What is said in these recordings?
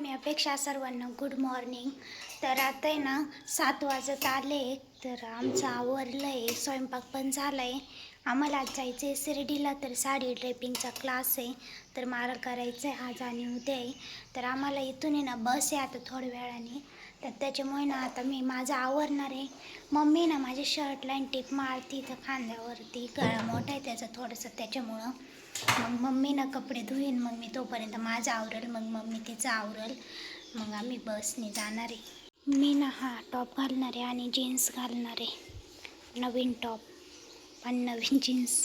मी अपेक्षा सर्वांना good morning तर आता आहे ना सात वाजत आले. तर आमचं आवरलं आहे स्वयंपाक पण झाला आहे आम्हाला आज जायचं आहे शिर्डीला तर साडी ड्रेपिंगचा क्लास आहे. तर मला करायचं आहे आज आणि उद्या आहे. तर आम्हाला इथून आहे ना बस आहे आता थोड्या वेळाने. तर त्याच्यामुळे ना आता मी माझं आवरणार आहे. मम्मी ना माझ्या शर्टला आणि टिप मारती तर खांद्यावरती. गळा मोठा आहे त्याचं थोडंसं त्याच्यामुळं. मग मम्मी ना कपडे धुईन मग मी तोपर्यंत माझं आवरेल मग मम्मी तिचं आवरेल. मग आम्ही बसने जाणार आहे. मी ना हा टॉप घालणार आहे आणि जीन्स घालणार आहे. नवीन टॉप पण नवीन जीन्स.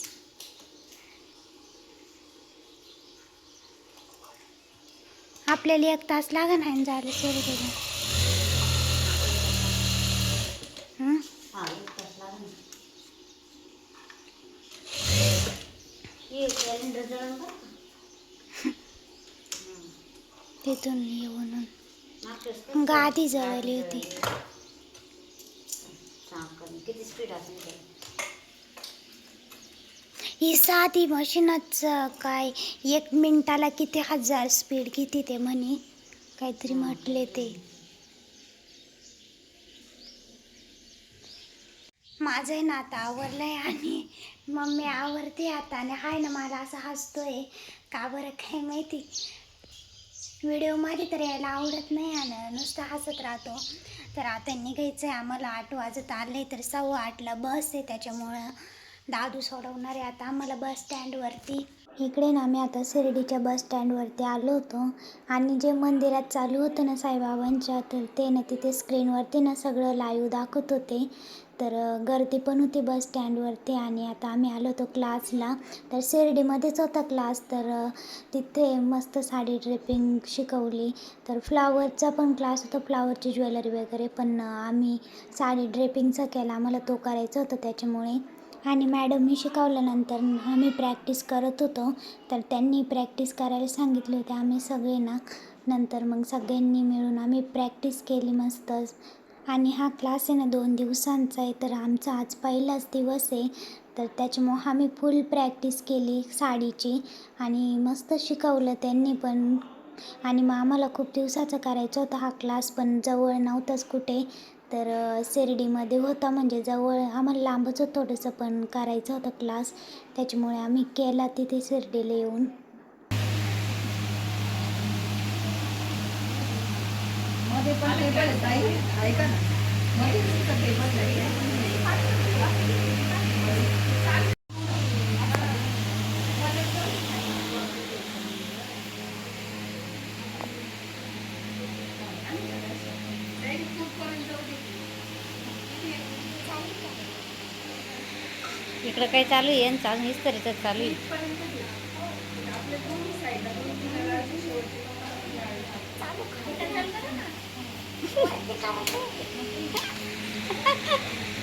आपल्याला एक तास लागणार झालं सुरू केलं हं? हा एक तास लागेल हे कॅलेंडर जळून का तिथून येऊन गादी जळली होती. किती स्पीड ही साधी मशीनच काय एक मिनिटाला किती हजार स्पीड किती ते म्हणे. काहीतरी म्हटले ते. माझं आहे ना आता आवरलंय आणि मम्मी आवरते आता आणि हाय ना मला असं हसतोय. का बरं काय माहिती? व्हिडिओमध्ये तर यायला आवडत नाही आणि नुसतं हसत राहतो. तर आता निघायचं आहे आम्हाला आठ वाजत आले तर सव्वा आठला बस आहे त्याच्यामुळं दादू सोडवणार आहे आता आम्हाला बस स्टँडवरती इकडे ना आम्ही आता शिर्डीच्या बस स्टँडवरती आलो होतो. आणि जे मंदिरात चालू होतं ना साईबाबांच्या तर ते ना तिथे स्क्रीनवरती ना सगळं लाईव्ह दाखवत होते. तर गर्दी पण होती बस स्टँडवरती आणि आता आम्ही आलो होतो क्लासला तर शिर्डीमध्येच होता क्लास तर तिथे मस्त साडी ड्रेपिंग शिकवली. तर फ्लावरचा पण क्लास होता. फ्लावरची ज्वेलरी वगैरे पण आम्ही साडी ड्रेपिंगचा केला. आम्हाला तो करायचा होता त्याच्यामुळे. आणि मॅडमनी शिकवल्यानंतर आम्ही प्रॅक्टिस करत होतो. तर त्यांनी प्रॅक्टिस करायला सांगितले होते आम्ही सगळे ना नंतर मग सगळ्यांनी मिळून आम्ही प्रॅक्टिस केली मस्त. आणि हा क्लास आहे ना दोन दिवसांचा आहे. तर आमचा आज पहिलाच दिवस आहे. तर त्याच्यामुळं आम्ही फुल प्रॅक्टिस केली साडीची आणि मस्त शिकवलं त्यांनी पण. आणि मग आम्हाला खूप दिवसाचा करायचा होता. हा क्लास पण जवळ नव्हताच कुठे. तर शिर्डीमध्ये होता म्हणजे जवळ. आम्हाला लांबच होतं थोडंसं पण करायचं होतं क्लास त्याच्यामुळे आम्ही केला तिथे शिर्डीला येऊन. मध्ये पण टेबल आहे ताई. ऐका ना. मध्ये नुसतं टेबल आहे. इकडं काय चालू आहे अजून इस्त्रीचं चालू आहे. Ha, ha, ha.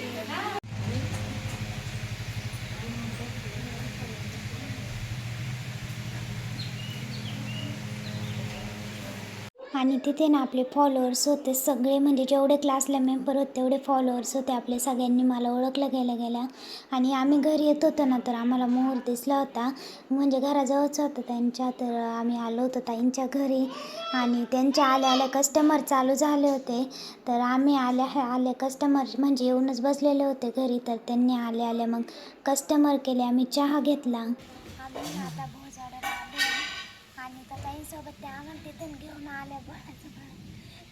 आणि तिथे ना आपले फॉलोअर्स होते सगळे. म्हणजे जेवढे क्लासला मेंबर होते तेवढे फॉलोअर्स होते आपले सगळ्यांनी मला ओळखलं गेलं गेल्या आणि आम्ही घरी येत होतो ना तर आम्हाला मोहर दिसला होता. म्हणजे घराजवळच होतं त्यांच्या तर आम्ही आलो होतो ताईंच्या घरी. आणि त्यांच्या आल्या आल्या कस्टमर चालू झाले होते. तर आम्ही आल्या आल्या कस्टमर म्हणजे येऊनच बसलेले होते घरी. तर त्यांनी आले आले मग कस्टमर केले आम्ही चहा घेतला. आम्ही आता भोजाडला आणि त्या ताईंसोबत त्या आम्हाला तिथून घेऊन आल्या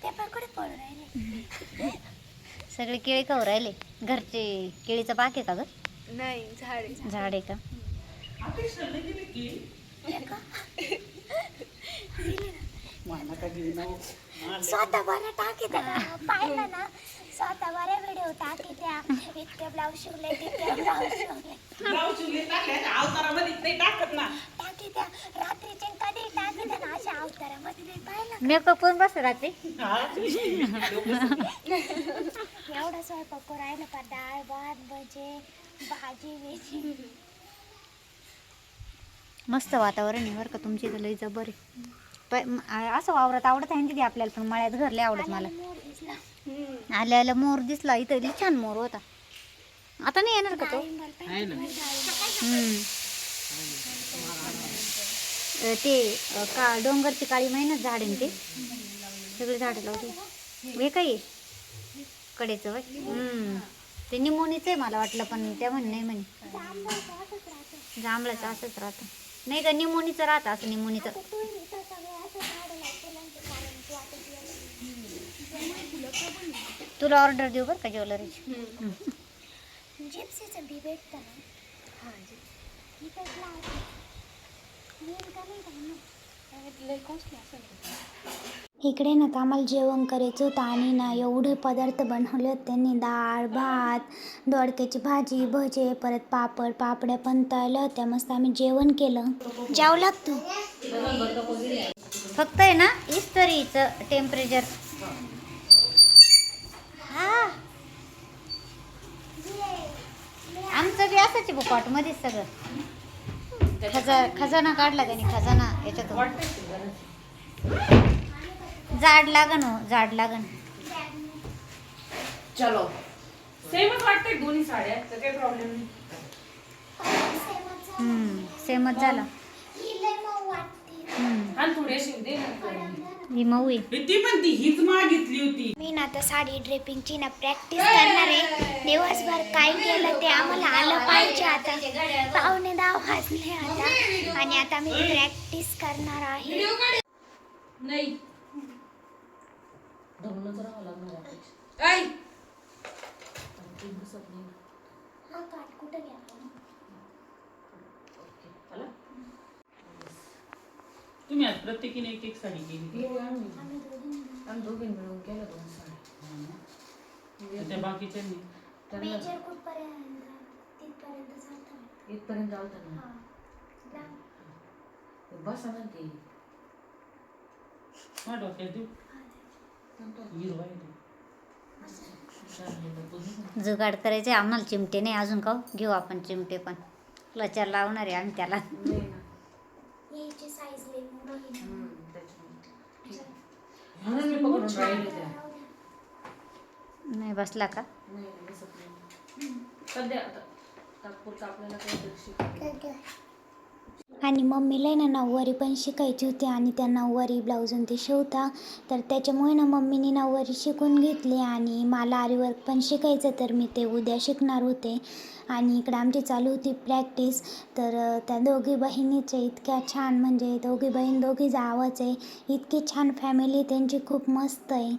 ते पण कुठे पडून राहिले? सगळे केळी खाऊ राहिले. घरचे केळीचं बाग आहे का ग? नाही झाडे झाड आहे का? स्वतः बरं टाकी पाहिलं ना? स्वतः बरे व्हिडिओ टाकी त्या. इतके ब्लाऊज शिवले तितके ब्लाऊज शिवले. ब्लाऊज शिवले टाकले. अवतारामध्ये नाही टाकत ना. टाकी त्या. रात्रीचे अवतारामध्ये नाही पाहिलं मेकअप करून बस रात्री. एवढं स्वयंपाक करू राहिलं का? डाळ भात भजे भाजी बिजी मस्त वातावरण आहे बरं का तुमची इथं लई जबर आहे. प- म- आ- असं वावरात आवडत आहे ना आपल्याला पण मळ्यात घर लय आवडत मला. मोर दिसला. आल्या आल्या मोर दिसला इथं लई छान मोर होता. आता नाही येणार का तो? हम्म. ते का डोंगरची काळी मेहनत झाड आहे ना ते? सगळे झाडं लावते हे काय आहे? कडेचं वय? हम्म. ते निमोनीचं आहे मला वाटलं पण त्या म्हणे नाही म्हणे. जांभळाचं असंच राहतं. नाही का निमोनीचं राहतं असं निमोनीचं तुला ऑर्डर देऊ बरं का ज्वेलरीची? इकडे ना तर आम्हाला जेवण करायचं होतं आणि ना एवढे पदार्थ बनवले होते त्यांनी. डाळ भात दोडक्याची भाजी भजे परत पापड पापड्या पण तळल्या होत्या. मस्त आम्ही जेवण केलं. जाऊ लागतो फक्त आहे ना इस्तरीचं टेम्परेचर हा. आमचं बी असंच आहे बुकॉट मध्येच सगळं. खजा खजाना काढला त्याने खजाना याच्यातून. जाड लागन हो जाड लागन. चलो. सेमच वाटते दोन्ही साड्या तर काही प्रॉब्लेम नाही. हम्म, सेमच झाला. आणि दे ही मऊ आहे. ती पण ती हीच मागितली होती. मी ना आता साडी ड्रेपिंगची ना प्रॅक्टिस करणार आहे. दिवसभर काय केलं ते आम्हाला आलं पाहिजे आता. पावणे दहा वाजले आता. आणि आता मी प्रॅक्टिस करणार आहे. नाही. धरूनच राहावं लागणार आहे. ऐ! ती बसत नाही. हा काट कुठं गेला ओके, आला? तुम्ही आज प्रत्येकीने एक एक साडी केली तर त्या बाकीच्यांनी? मेजर कुठपर्यंत? तिथपर्यंत जातं इथपर्यंत आलता ना? हा. लांब. बसा ना ते. हा डोक्यात देऊ. हिरवा आहे तो. जुगाड करायचे आम्हाला चिमटे नाही अजून का हो? घेऊ आपण चिमटे पण. क्लचर लावणार आहे आम्ही त्याला. नाही ना. याची साईज मोठी आहे. हम्म, त्याच्यामुळे. म्हणून मी पकडून राहिले त्या नाही बसला का? नाही नाही, बसत नाही. सध्या आता. तात्पुरतं आपल्याला काहीतरी शिकायचं. आणि मम्मीला आहे ना नऊवारी पण शिकायची होती आणि त्या नऊवारी ब्लाऊजून ते शिवता. तर त्याच्यामुळे ना मम्मीने नऊवारी शिकून घेतली आणि मला आरीवर्क पण शिकायचं तर मी ते उद्या शिकणार होते. आणि इकडं आमची चालू होती प्रॅक्टिस तर त्या दोघी बहिणीच्या इतक्या छान म्हणजे दोघी बहीण दोघी जावंच आहे. इतकी छान फॅमिली त्यांची खूप मस्त आहे.